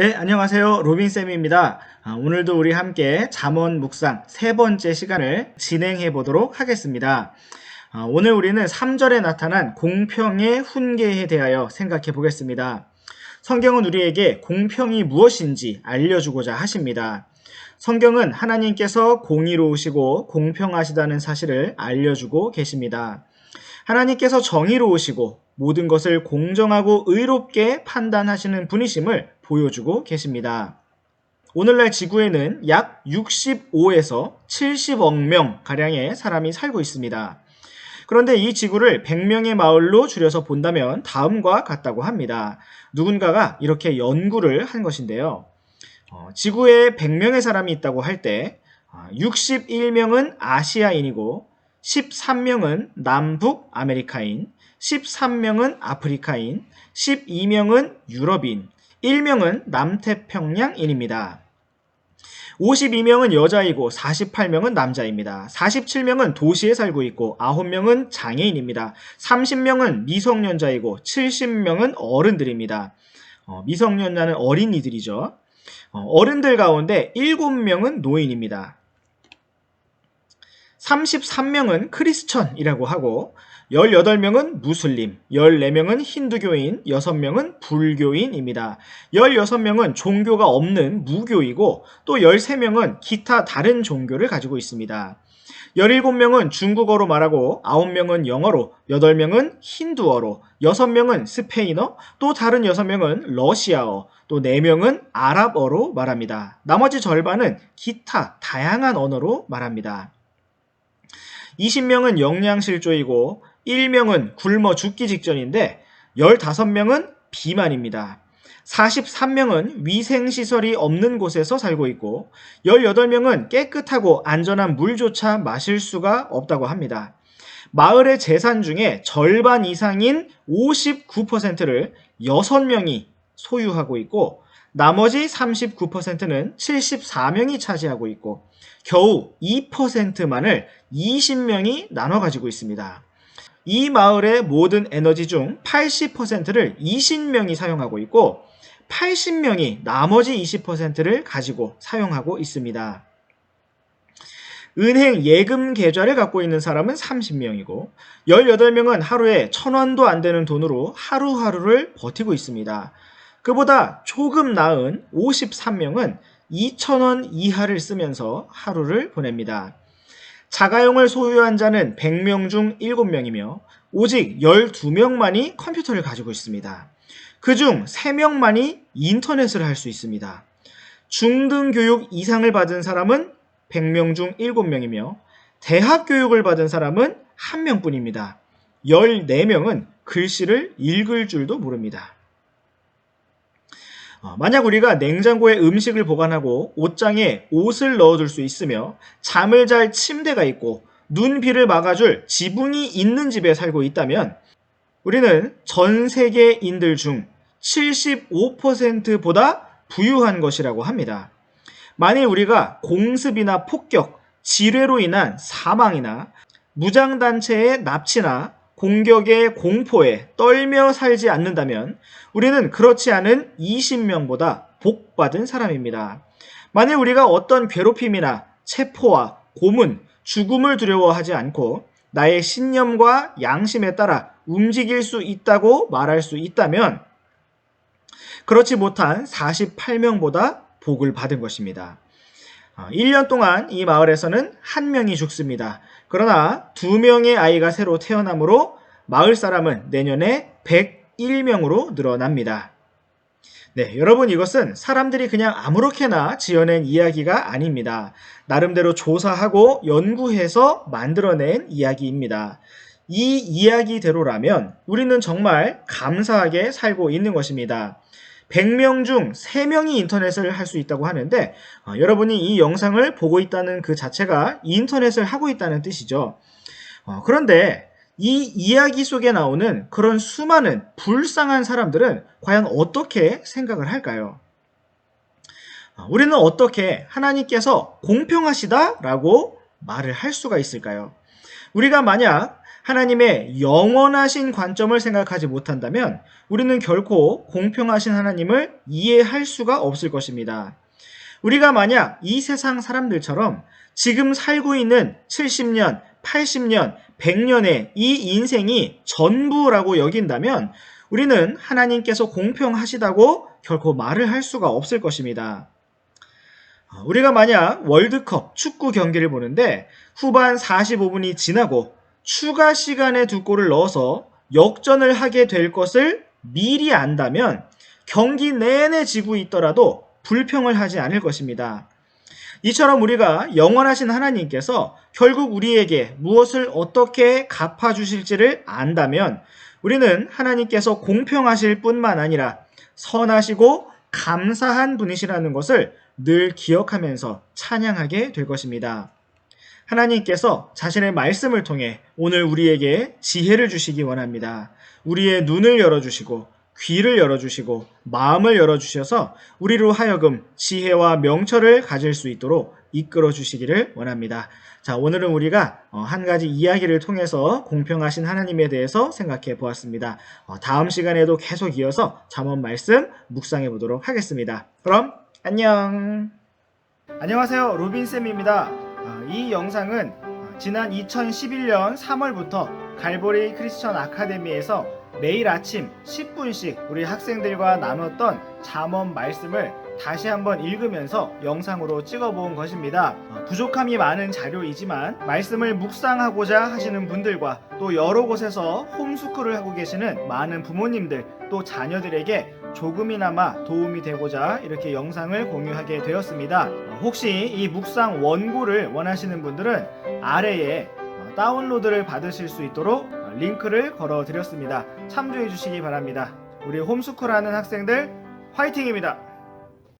네, 안녕하세요. 로빈쌤입니다. 아, 오늘도 우리 함께 잠언 묵상 세 번째 시간을 진행해 보도록 하겠습니다. 아, 오늘 우리는 3절에 나타난 공평의 훈계에 대하여 생각해 보겠습니다. 성경은 우리에게 공평이 무엇인지 알려주고자 하십니다. 성경은 하나님께서 공의로우시고 공평하시다는 사실을 알려주고 계십니다. 하나님께서 정의로우시고 모든 것을 공정하고 의롭게 판단하시는 분이심을 보여주고 계십니다. 오늘날 지구에는 약 65에서 70억 명 가량의 사람이 살고 있습니다. 그런데 이 지구를 100명의 마을로 줄여서 본다면 다음과 같다고 합니다. 누군가가 이렇게 연구를 한 것인데요. 어, 지구에 100명의 사람이 있다고 할 때 61명은 아시아인이고 13명은 남북 아메리카인, 13명은 아프리카인, 12명은 유럽인, 1명은 남태평양인입니다. 52명은 여자이고 48명은 남자입니다. 47명은 도시에 살고 있고 9명은 장애인입니다. 30명은 미성년자이고 70명은 어른들입니다. 어, 미성년자는 어린이들이죠. 어, 른들 가운데 7명은 노인입니다. 33명은 크리스천이라고 하고 18명은 무슬림, 14명은 힌두교인, 6명은 불교인입니다. 16명은 종교가 없는 무교이고 또 13명은 기타 다른 종교를 가지고 있습니다. 17명은 중국어로 말하고 9명은 영어로, 8명은 힌두어로, 6명은 스페인어, 또 다른 6명은 러시아어, 또 4명은 아랍어로 말합니다. 나머지 절반은 기타 다양한 언어로 말합니다. 20명은 영양실조이고 1명은 굶어 죽기 직전인데 15명은 비만입니다. 43명은 위생시설이 없는 곳에서 살고 있고 18명은 깨끗하고 안전한 물조차 마실 수가 없다고 합니다. 마을의 재산 중에 절반 이상인 59%를 6명이 소유하고 있고 나머지 39%는 74명이 차지하고 있고 겨우 2%만을 20명이 나눠 가지고 있습니다. 이 마을의 모든 에너지 중 80%를 20명이 사용하고 있고 80명이 나머지 20%를 가지고 사용하고 있습니다. 은행 예금 계좌를 갖고 있는 사람은 30명이고 18명은 하루에 1000원도 안 되는 돈으로 하루하루를 버티고 있습니다. 그보다 조금 나은 53명은 2,000원 이하를 쓰면서 하루를 보냅니다. 자가용을 소유한 자는 100명 중 7명이며 오직 12명만이 컴퓨터를 가지고 있습니다. 그중 3명만이 인터넷을 할 수 있습니다. 중등교육 이상을 받은 사람은 100명 중 7명이며 대학 교육을 받은 사람은 1명뿐입니다. 14명은 글씨를 읽을 줄도 모릅니다. 어, 만약 우리가 냉장고에 음식을 보관하고 옷장에 옷을 넣어둘 수 있으며 잠을 잘 침대가 있고 눈비를 막아줄 지붕이 있는 집에 살고 있다면 우리는 전 세계인들 중 75%보다 부유한 것이라고 합니다. 만일 우리가 공습이나 폭격, 지뢰로 인한 사망이나 무장단체의 납치나 공격의 공포에 떨며 살지 않는다면 우리는 그렇지 않은 20명보다 복받은 사람입니다. 만일 우리가 어떤 괴롭힘이나 체포와 고문, 죽음을 두려워하지 않고 나의 신념과 양심에 따라 움직일 수 있다고 말할 수 있다면 그렇지 못한 48명보다 복을 받은 것입니다. 1년 어, 동안 이 마을에서는 한 명이 죽습니다. 그러나 두 명의 아이가 새로 태어나므로 마을 사람은 내년에 101명으로 늘어납니다. 네, 여러분 이것은 사람들이 그냥 아무렇게나 지어낸 이야기가 아닙니다. 나름대로 조사하고 연구해서 만들어낸 이야기입니다. 이 이야기대로라면 우리는 정말 감사하게 살고 있는 것입니다. 100명 중 3명이 인터넷을 할 수 있다고 하는데 어, 여러분이 이 영상을 보고 있다는 그 자체가 인터넷을 하고 있다는 뜻이죠. 어, 그런데 이 이야기 속에 나오는 그런 수많은 불쌍한 사람들은 과연 어떻게 생각을 할까요? 어, 우리는 어떻게 하나님께서 공평하시다라고 말을 할 수가 있을까요? 우리가 만약 하나님의 영원하신 관점을 생각하지 못한다면 우리는 결코 공평하신 하나님을 이해할 수가 없을 것입니다. 우리가 만약 이 세상 사람들처럼 지금 살고 있는 70년, 80년, 100년의 이 인생이 전부라고 여긴다면 우리는 하나님께서 공평하시다고 결코 말을 할 수가 없을 것입니다. 우리가 만약 월드컵 축구 경기를 보는데 후반 45분이 지나고 추가 시간에 두 골을 넣어서 역전을 하게 될 것을 미리 안다면 경기 내내 지고 있더라도 불평을 하지 않을 것입니다. 이처럼 우리가 영원하신 하나님께서 결국 우리에게 무엇을 어떻게 갚아주실지를 안다면 우리는 하나님께서 공평하실 뿐만 아니라 선하시고 감사한 분이시라는 것을 늘 기억하면서 찬양하게 될 것입니다. 하나님께서 자신의 말씀을 통해 오늘 우리에게 지혜를 주시기 원합니다. 우리의 눈을 열어주시고 귀를 열어주시고 마음을 열어주셔서 우리로 하여금 지혜와 명철을 가질 수 있도록 이끌어 주시기를 원합니다. 자, 오늘은 우리가 어, 한 가지 이야기를 통해서 공평하신 하나님에 대해서 생각해 보았습니다. 어, 다음 시간에도 계속 이어서 잠언 말씀 묵상해 보도록 하겠습니다. 그럼 안녕. 안녕하세요. 로빈쌤입니다. 어, 이 영상은 지난 2011년 3월부터 갈보리 크리스천 아카데미에서 매일 아침 10분씩 우리 학생들과 나눴던 잠언 말씀을 다시 한번 읽으면서 영상으로 찍어본 것입니다. 어, 부족함이 많은 자료이지만 말씀을 묵상하고자 하시는 분들과 또 여러 곳에서 홈스쿨을 하고 계시는 많은 부모님들 또 자녀들에게 조금이나마 도움이 되고자 이렇게 영상을 공유하게 되었습니다. 어, 혹시 이 묵상 원고를 원하시는 분들은 아래에 어, 다운로드를 받으실 수 있도록 어, 링크를 걸어 드렸습니다. 참조해 주시기 바랍니다. 우리 홈스쿨 하는 학생들 화이팅입니다.